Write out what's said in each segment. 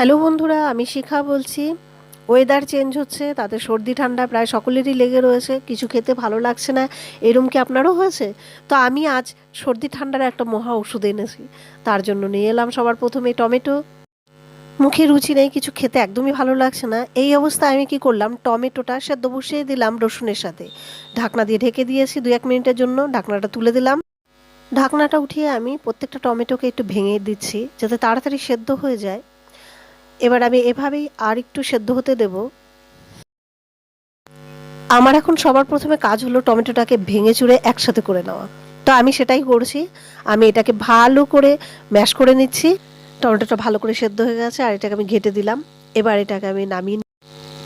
Hello বন্ধুরা, আমি শিখা বলছি। ওয়েদার চেঞ্জ হচ্ছে, তাতে সর্দি, ঠান্ডা প্রায় সকলেরই লেগে রয়েছে, কিছু খেতে ভালো লাগছে না, এরম কি আপনারও হয়েছে? তো আমি আজ সর্দি, ঠান্ডার একটা মহা ওষুধ এনেছি, তার জন্য নিয়ে এলাম সবার প্রথমে টমেটো। মুখে রুচি নেই, কিছু খেতে একদমই ভালো লাগছে না, এই অবস্থায় আমি কি করলাম, টমেটোটা সেদ্ধ বসিয়ে দিলাম রসুনের সাথে। ঢাকনা দিয়ে ঢেকে দিয়েছি দু এক মিনিটের জন্য, ঢাকনাটা তুলে দিলাম। ঢাকনাটা উঠিয়ে আমি প্রত্যেকটা টমেটোকে একটু ভেঙে দিচ্ছি, যাতে তাড়াতাড়ি সেদ্ধ হয়ে যায়। এবার আমি এভাবেই আর একটু সেদ্ধ হতে দেব। আমার এখন সবার প্রথমে কাজ হলো টমেটোটাকে ভেঙে চুড়ে একসাথে করে নেওয়া। তো আমি সেটাই করছি। আমি এটাকে ভালো করে ম্যাশ করে নিচ্ছি। টমেটোটা ভালো করে সেদ্ধ হয়ে গেছে আর এটাকে আমি ঘেটে দিলাম। এবার এটাকে আমি নামিয়ে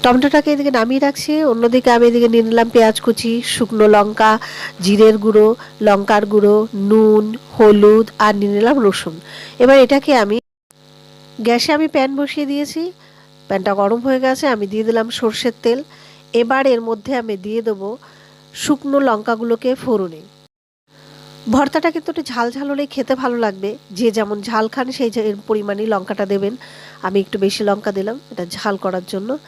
টমেটোটাকে এদিকে নামিয়ে রাখছি। অন্যদিকে আমি এদিকে নিয়ে নিলাম পেঁয়াজ কুচি, শুকনো লঙ্কা, জিরের গুঁড়ো, লঙ্কার গুঁড়ো, নুন, হলুদ আর নিয়ে নিলাম রসুন। এবার এটাকে আমি গ্যাসে আমি প্যান বসিয়ে দিয়েছি। প্যানটা গরম হয়ে গেছে, আমি দিয়ে দিলাম সর্ষের তেল। এবার এর মধ্যে আমি দিয়ে দেবো শুকনো লঙ্কাগুলোকে ফোড়নে। ভর্তাটা কিন্তু একটু ঝাল ঝাল হলেই খেতে ভালো লাগবে। যে যেমন ঝাল খান, সেই পরিমাণেই লঙ্কাটা দেবেন। আমি একটু বেশি লঙ্কা দিলাম, এটা ঝাল করার জন্য।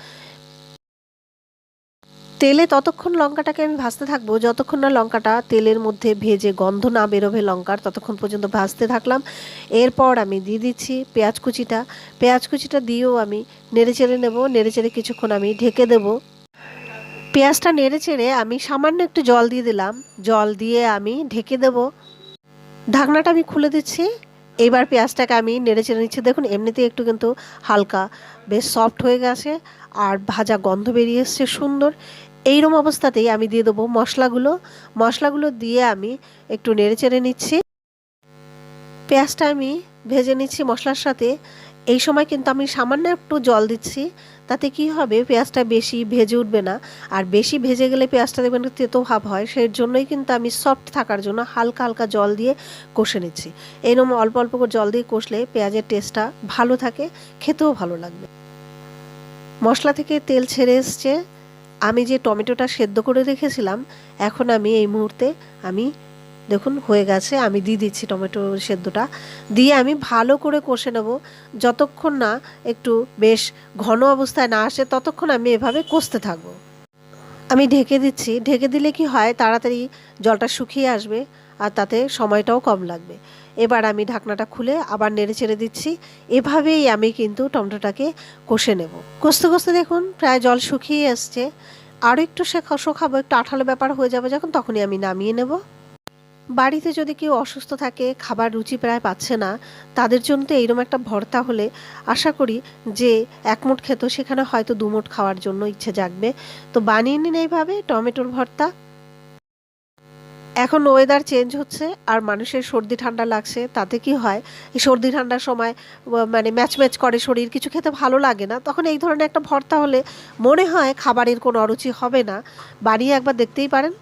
তেলে ততক্ষণ লঙ্কাটাকে আমি ভাজতে থাকব। যতক্ষণ না লঙ্কাটা তেলের মধ্যে ভেজে গন্ধ না বেরোবে লঙ্কার, ততক্ষণ পর্যন্ত ভাজতে থাকলাম। এরপর আমি দিয়ে দিচ্ছি পেঁয়াজ কুচিটা। পেঁয়াজ কুচিটা দিয়েও আমি নেড়ে চেড়ে নেব। নেড়ে চেড়ে কিছুক্ষণ আমি ঢেকে দেবো। পেঁয়াজটা নেড়ে চেড়ে আমি সামান্য একটু জল দিয়ে দিলাম। জল দিয়ে আমি ঢেকে দেবো। ঢাকনাটা আমি খুলে দিচ্ছি। এবার পেঁয়াজটাকে আমি নেড়ে চেড়ে নিচ্ছি। দেখুন, এমনিতেই একটু কিন্তু হালকা, বেশ সফট হয়ে গেছে। আর ভাজা গন্ধ বেরিয়ে এসছে, সুন্দর। এইরকম অবস্থাতেই আমি দিয়ে দেবো মশলাগুলো। মশলাগুলো দিয়ে আমি একটু নেড়ে চেড়ে নিচ্ছি। পেঁয়াজটা আমি ভেজে নিচ্ছি মশলার সাথে। এই সময় কিন্তু আমি সামান্য একটু জল দিচ্ছি, তাতে কি হবে পেঁয়াজটা বেশি ভেজে উঠবে না। আর বেশি ভেজে গেলে পেঁয়াজটা দেখবেন তেতো ভাব হয় সেই জন্যই কিন্তু আমি সফট থাকার জন্য হালকা হালকা জল দিয়ে কষে নিচ্ছি। এইরকম অল্প অল্প করে জল দিয়ে কষলে পেঁয়াজের টেস্টটা ভালো থাকে, খেতেও ভালো লাগবে। মশলা থেকে তেল ছেড়ে এসছে। আমি যে টমেটোটা সেদ্ধ করে রেখেছিলাম, এখন আমি এই মুহূর্তে আমি, দেখুন, হয়ে গেছে, আমি দিয়ে দিচ্ছি টমেটো সেদ্ধটা। দিয়ে আমি ভালো করে কষে নেব। যতক্ষণ না একটু বেশ ঘন অবস্থায় না আসে, ততক্ষণ আমি এভাবে কষতে থাকব। আমি ঢেকে দিচ্ছি। ঢেকে দিলে কি হয়? তাড়াতাড়ি জলটা শুকিয়ে আসবে আর তাতে সময়টাও কম লাগবে। এবার আমি ঢাকনাটা খুলে আবার নেড়ে চেড়ে দিচ্ছি। এভাবেই আমি কিন্তু টমেটোটাকে কষে নেব। কষতে কষতে দেখুন প্রায় জল শুকিয়ে আসছে আরও একটু শেখা শোখাবো একটু আঠালো ব্যাপার হয়ে যাবে যখন, তখনই আমি নামিয়ে নেব। বাড়িতে যদি কেউ অসুস্থ থাকে, খাবার রুচি প্রায় পাচ্ছে না, তাদের জন্য তো এইরকম একটা ভর্তা হলে আশা করি যে এক মুঠ খেত, সেখানে হয়তো দু মুঠ খাওয়ার জন্য ইচ্ছে জাগবে। তো বানিয়ে নিন এইভাবে, টমেটোর ভর্তা। এখন ওয়েদার চেঞ্জ হচ্ছে, আর মানুষের সর্দি ঠান্ডা লাগছে, তাতে কি হয়? এই সর্দি ঠান্ডার সময় মানে ম্যাচ ম্যাচ করে শরীর, কিছু খেতে ভালো লাগে না, তখন এই ধরনের একটা ভর্তা হলে মনে হয় খাবারের কোনো অরুচি হবে না। বানিয়ে একবার দেখতেই পারেন।